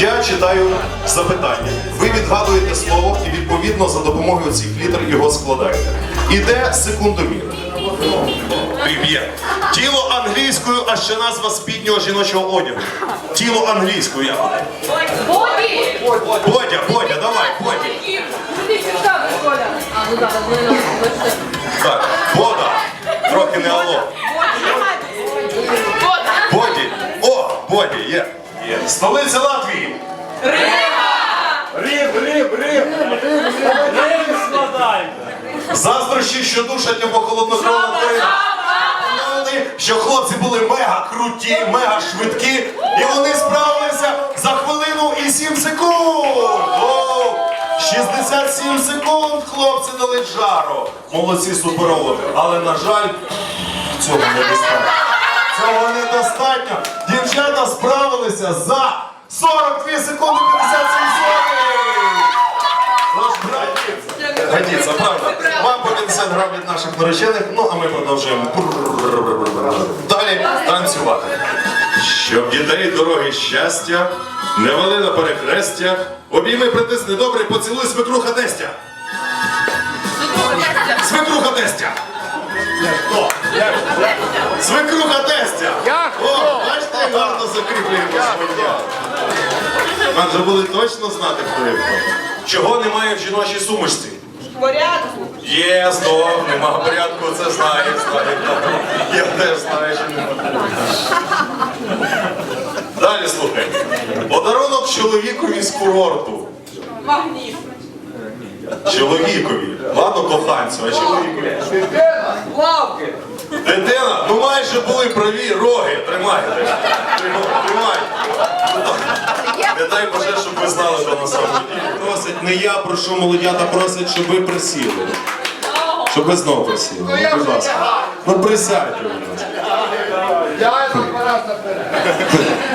Я читаю запитання. Ви відгадуєте слово і відповідно за допомогою цих літер його складаєте. Іде секундомір. Прив'є. Тіло англійською, а ще назва спіднього жіночого одягу. Тіло англійською як? Боді! Бодя, Бодя, давай, Бодя. Ти сюди, Коля. А, ну так, ну не бачите. Так, Бода. Трохи не алло. Бода! Боді. О, Боді, є. Столиця Латвії. Рib, риб, риб! Риб складайте! Заздрощі, що душать або холоднокровно що хлопці були мега круті, мега швидкі, і вони справилися за хвилину і 7 секунд. О, 67 секунд хлопці дали жару. Молодці суперово. Але, на жаль, цього недостатньо. Цього недостатньо. Дівчата справилися за 42 секунди 57 сотень. Тож, годиться. Годиться, правда. Вам по 50 грам від наших наречених, ну а ми продовжуємо. Далі танцювати. Щоб дітей дороги щастя, не вели на перехрестя, обійми притисни добре, поцілуй свекруха тестя. Свекруха тестя. О, Свекруха тестя. Закріплюємо. Вам вже були точно знати, хто є хто. Чого немає в жіночій сумочці? Порядку. Є, знов, нема порядку, це знаю, знаю. Я теж знаю, що нема. Далі слухай. Подарунок чоловікові з курорту. Магніт. Чоловікові. Ладно, коханцю, а чоловікові. Лавки. Дитина, ну майже були праві роги. Тримайте. Тримай. тримай. Не дай Боже, щоб ви знали, що на самому ділі. Просить не я, прошу молодята, просять, щоб ви присіли. Щоб ви знову присіли. Будь ласка. Ну присядьте, будь ласка.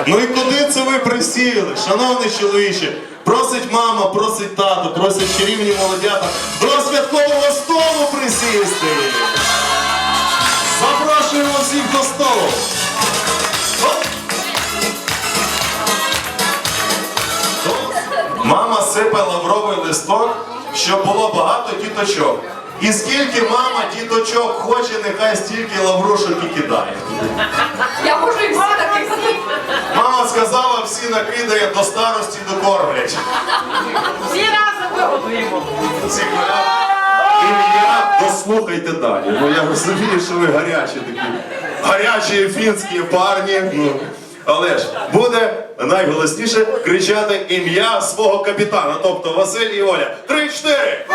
Ну і куди це ви присіли, шановний чоловіче? Просить мама, просить тато, просять чарівні молодята до святкового столу присісти. Столу. Оп. Мама сипе лавровий листок, щоб було багато діточок. І скільки мама діточок хоче, нехай стільки лаврушок і кидає. Я можу і два таких. Мама сказала, всі накидає до старості докормлять. Всі разом виготуємо. Ці Ім'я дослухайте далі. Ну я розумію, що ви гарячі такі. Гарячі фінські парні. Ну. Але ж буде найголосніше кричати ім'я свого капітана, тобто Василь і Оля. Три-чотири!